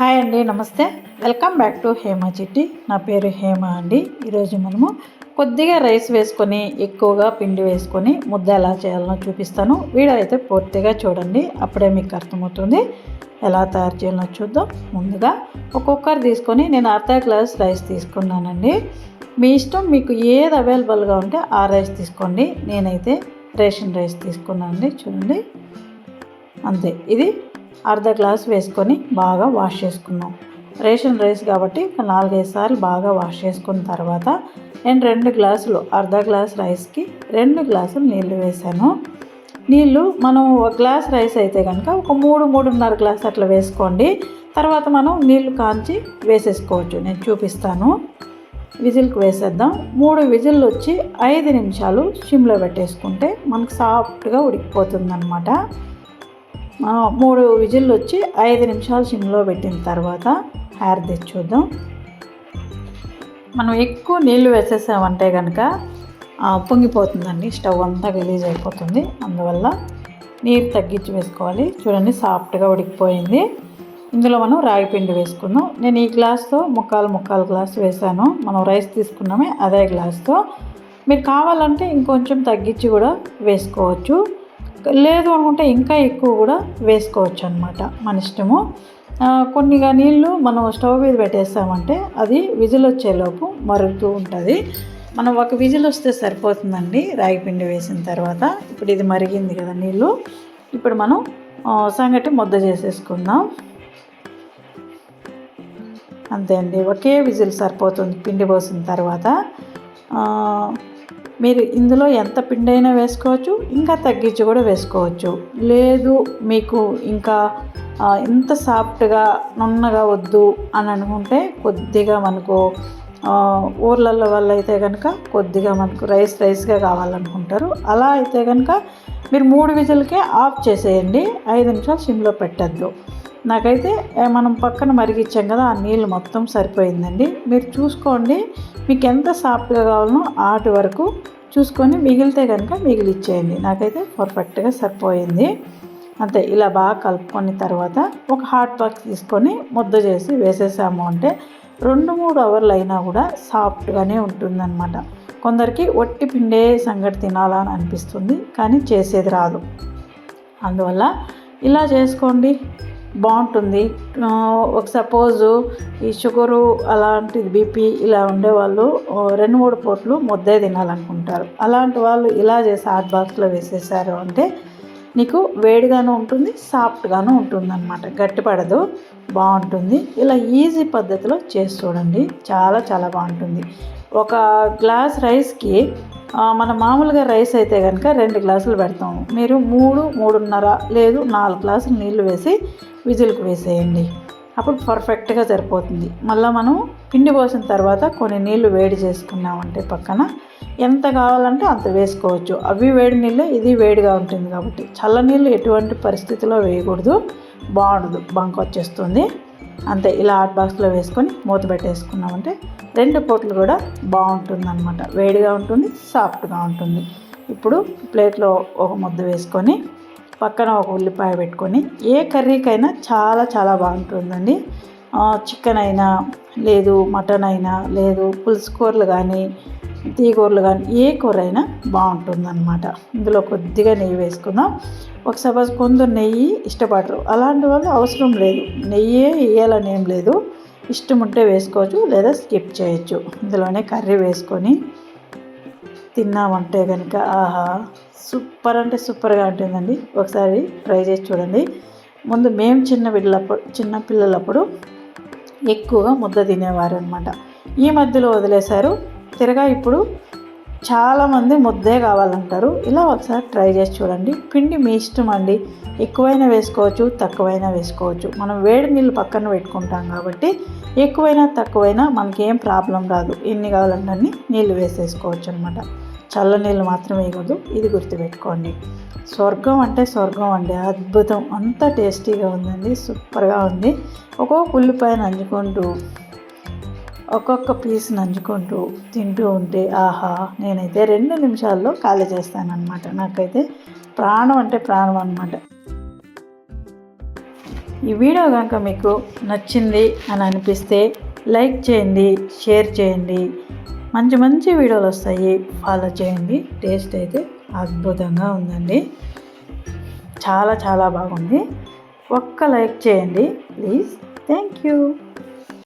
Hi అండి నమస్తే. Welcome back to Hema చిట్టి. నా పేరు హేమ అండి. ఈరోజు మనము కొద్దిగా రైస్ వేసుకొని ఎక్కువగా పిండి వేసుకొని ముద్ద ఎలా చేయాలనో చూపిస్తాను. వీడియో అయితే పూర్తిగా చూడండి. అప్పుడే మీకు అర్థమవుతుంది. ఎలా తయారు చేయాలో చూద్దాం. ముందుగా ఒక కుక్కర్ తీసుకొని నేను అర్ధ గ్లాస్ రైస్ తీసుకున్నానండి. మీ ఇష్టం మీకు ఏది అవైలబుల్గా ఉంటే ఆ రైస్ తీసుకోండి. నేనైతే రేషన్ రైస్ తీసుకున్నానండి. చూడండి. అంతే. ఇది అర్ధ గ్లాస్ వేసుకొని బాగా వాష్ చేసుకున్నాం రేషన్ రైస్ కాబట్టి నాలుగైదు సార్లు బాగా వాష్ చేసుకున్న తర్వాత నేను రెండు గ్లాసులు అర్ధ గ్లాస్ రైస్కి రెండు గ్లాసులు నీళ్ళు వేసాను. నీళ్ళు మనం ఒక గ్లాస్ రైస్ అయితే కనుక ఒక మూడు మూడున్నర గ్లాస్ అట్లా వేసుకోండి. తర్వాత మనం నీళ్ళు కాంచి వేసేసుకోవచ్చు. నేను చూపిస్తాను. విజిల్కి వేసేద్దాం. మూడు విజిల్లు వచ్చి ఐదు నిమిషాలు సిమ్లో పెట్టేసుకుంటే మనకు సాఫ్ట్గా ఉడికిపోతుంది అనమాట మూడు విజిల్లు వచ్చి ఐదు నిమిషాలు సిమ్లో పెట్టిన తర్వాత హెయిర్ తెచ్చి చూద్దాం. మనం ఎక్కువ నీళ్ళు వేసేసామంటే కనుక పొంగిపోతుందండి. స్టవ్ అంతా రిలీజ్ అయిపోతుంది. అందువల్ల నీరు తగ్గించి వేసుకోవాలి. చూడండి సాఫ్ట్గా ఉడికిపోయింది. ఇందులో మనం రాగి పిండి వేసుకుందాం. నేను ఈ గ్లాస్తో ముక్కాలు ముక్కాలు గ్లాస్ వేసాను మనం రైస్ తీసుకున్నామే అదే గ్లాస్తో. మీరు కావాలంటే ఇంకొంచెం తగ్గించి కూడా వేసుకోవచ్చు. లేదు అనుకుంటే ఇంకా ఎక్కువ కూడా వేసుకోవచ్చు అనమాట మన ఇష్టము. కొన్నిగా నీళ్ళు మనం స్టవ్ మీద పెట్టేస్తామంటే అది విజిల్ వచ్చేలోపు మరుగుతూ ఉంటుంది. మనం ఒక విజిల్ వస్తే సరిపోతుందండి రాగి పిండి వేసిన తర్వాత. ఇప్పుడు ఇది మరిగింది కదా నీళ్ళు. ఇప్పుడు మనం సంగటి ముద్ద చేసేసుకుందాం. అంతే అండి. ఒకే విజిల్ సరిపోతుంది పిండి పోసిన తర్వాత. మీరు ఇందులో ఎంత పిండి అయినా వేసుకోవచ్చు ఇంకా తగ్గించి కూడా వేసుకోవచ్చు. లేదు మీకు ఇంకా ఇంత సాఫ్ట్గా నున్నగా వద్దు అని అనుకుంటే కొద్దిగా మనకు ఊర్లలో వల్ల అయితే కనుక కొద్దిగా మనకు రైస్ రైస్గా కావాలనుకుంటారు. అలా అయితే కనుక మీరు మూడు విజులకే ఆఫ్ చేసేయండి. ఐదు నిమిషాలు సిమ్లో పెట్టద్దు. నాకైతే మనం పక్కన మరిగిచ్చాం కదా ఆ నీళ్ళు మొత్తం సరిపోయిందండి. మీరు చూసుకోండి మీకు ఎంత సాఫ్ట్గా కావాలనో ఆటి వరకు చూసుకొని మిగిలితే కనుక మిగిలిచ్చేయండి. నాకైతే పర్ఫెక్ట్గా సరిపోయింది. అంతే ఇలా బాగా కలుపుకొని తర్వాత ఒక హాట్ బాక్స్ తీసుకొని ముద్ద చేసి వేసేసాము అంటే రెండు మూడు అవర్లు అయినా కూడా సాఫ్ట్గానే ఉంటుందన్నమాట. కొందరికి ఒట్టి పిండే సంగటి తినాలని అనిపిస్తుంది కానీ చేసేది రాదు. అందువల్ల ఇలా చేసుకోండి. బాగుంటుంది. ఒక సపోజు ఈ షుగరు అలాంటిది బీపీ ఇలా ఉండేవాళ్ళు రెండు మూడు పూట్లు ముద్దే తినాలనుకుంటారు. అలాంటి వాళ్ళు ఇలా చేసి హాట్ బాక్స్లో వేసేసారు అంటే నీకు వేడిగాను ఉంటుంది సాఫ్ట్గాను ఉంటుంది అనమాట గట్టిపడదు బాగుంటుంది. ఇలా ఈజీ పద్ధతిలో చేసి చూడండి. చాలా చాలా బాగుంటుంది. ఒక గ్లాస్ రైస్కి మన మామూలుగా రైస్ అయితే కనుక రెండు గ్లాసులు పెడతాము. మీరు మూడు మూడున్నర లేదు నాలుగు గ్లాసులు నీళ్ళు వేసి విజిల్కి వేసేయండి. అప్పుడు పర్ఫెక్ట్గా సరిపోతుంది. మళ్ళీ మనం పిండి పోసిన తర్వాత కొన్ని నీళ్ళు వేడి చేసుకున్నామంటే పక్కన ఎంత కావాలంటే అంత వేసుకోవచ్చు. అవి వేడి నీళ్ళే ఇది వేడిగా ఉంటుంది కాబట్టి చల్ల నీళ్ళు ఎటువంటి పరిస్థితిలో వేయకూడదు. బాగుండదు బంక్ వచ్చేస్తుంది. అంతే ఇలా హాట్ బాక్స్లో వేసుకొని మూత పెట్టేసుకున్నామంటే రెండు పూటలు కూడా బాగుంటుంది అనమాట వేడిగా ఉంటుంది సాఫ్ట్గా ఉంటుంది. ఇప్పుడు ప్లేట్లో ఒక ముద్ద వేసుకొని పక్కన ఒక ఉల్లిపాయ పెట్టుకొని ఏ కర్రీకైనా చాలా చాలా బాగుంటుందండి. చికెన్ అయినా లేదు మటన్ అయినా లేదు పులుసు కూరలు కానీ తీగూరలు కానీ ఏ కూర అయినా బాగుంటుందన్నమాట. ఇందులో కొద్దిగా నెయ్యి వేసుకుందాం. ఒక సపోజ్ కొందరు నెయ్యి ఇష్టపడరు. అలాంటి వాళ్ళు అవసరం లేదు. నెయ్యే వేయాలని ఏం లేదు. ఇష్టం ఉంటే వేసుకోవచ్చు లేదా స్కిప్ చేయొచ్చు. ఇందులోనే కర్రీ వేసుకొని తిన్నామంటే కనుక ఆహా సూపర్ అంటే సూపర్గా ఉంటుందండి. ఒకసారి ట్రై చేసి చూడండి. ముందు మేము చిన్న పిల్లలప్పుడు చిన్న పిల్లలప్పుడు ఎక్కువగా ముద్ద తినేవారు అనమాట ఈ మధ్యలో వదిలేశారు. తిరగా ఇప్పుడు చాలామంది ముద్దే కావాలంటారు. ఇలా ఒకసారి ట్రై చేసి చూడండి. పిండి మీ ఇష్టం అండి. ఎక్కువైనా వేసుకోవచ్చు తక్కువైనా వేసుకోవచ్చు. మనం వేడి నీళ్ళు పక్కన పెట్టుకుంటాం కాబట్టి ఎక్కువైనా తక్కువైనా మనకి ఏం ప్రాబ్లం రాదు. ఎన్ని కావాలంటే అన్ని నీళ్ళు వేసేసుకోవచ్చు అనమాట చల్ల నీళ్ళు మాత్రమే వేయకూడదు. ఇది గుర్తుపెట్టుకోండి. స్వర్గం అంటే స్వర్గం అండి. అద్భుతం. అంత టేస్టీగా ఉందండి. సూపర్గా ఉంది. ఒక్కొక్క ఉల్లిపాయ నంచుకుంటూ ఒక్కొక్క పీస్ నంచుకుంటూ తింటూ ఉంటే ఆహా నేనైతే రెండు నిమిషాల్లో ఖాళీ చేస్తానన్నమాట. నాకైతే ప్రాణం అంటే ప్రాణం అనమాట ఈ వీడియో కనుక మీకు నచ్చింది అని అనిపిస్తే లైక్ చేయండి షేర్ చేయండి. మంచి మంచి వీడియోలు వస్తాయి. ఫాలో చేయండి. టేస్ట్ అయితే అద్భుతంగా ఉందండి. చాలా చాలా బాగుంది. ఒక్క లైక్ చేయండి. ప్లీజ్. Thank you.